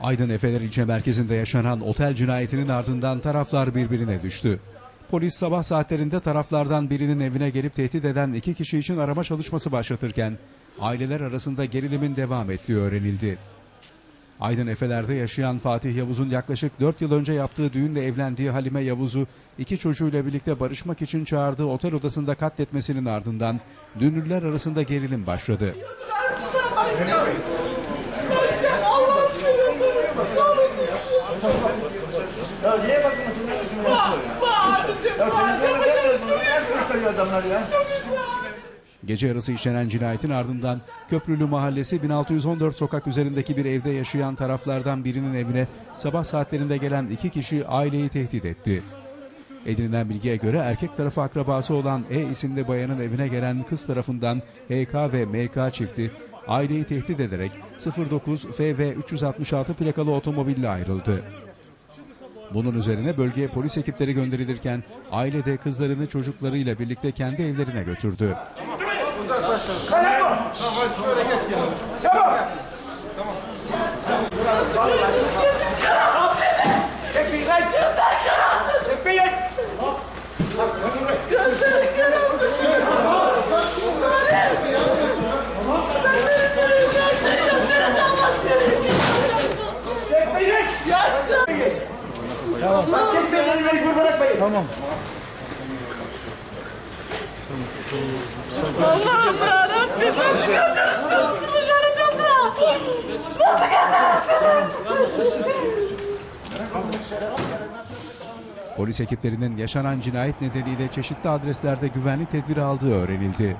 Aydın Efeler ilçe merkezinde yaşanan otel cinayetinin ardından taraflar birbirine düştü. Polis sabah saatlerinde taraflardan birinin evine gelip tehdit eden iki kişi için arama çalışması başlatırken aileler arasında gerilimin devam ettiği öğrenildi. Aydın Efeler'de yaşayan Fatih Yavuz'un yaklaşık 4 yıl önce yaptığı düğünle evlendiği Halime Yavuz'u iki çocuğuyla birlikte barışmak için çağırdığı otel odasında katletmesinin ardından dünürler arasında gerilim başladı. Adamlar ya? Gece yarısı işlenen cinayetin ardından Köprülü Mahallesi 1614 sokak üzerindeki bir evde yaşayan taraflardan birinin evine sabah saatlerinde gelen iki kişi aileyi tehdit etti. Edinilen bilgiye göre erkek tarafı akrabası olan E isimli bayanın evine gelen kız tarafından HK ve MK çifti aileyi tehdit ederek 09 FV 366 plakalı otomobille ayrıldı. Bunun üzerine bölgeye polis ekipleri gönderilirken aile de kızlarını çocuklarıyla birlikte kendi evlerine götürdü. Çekmeyin Bak çekmeyin lan mecbur bırakmayın. Tamam. Allah'ım yarabbim. Çok şükür. Sözümü vereceğim ya. Polis ekiplerinin yaşanan cinayet nedeniyle çeşitli adreslerde güvenlik tedbiri aldığı öğrenildi.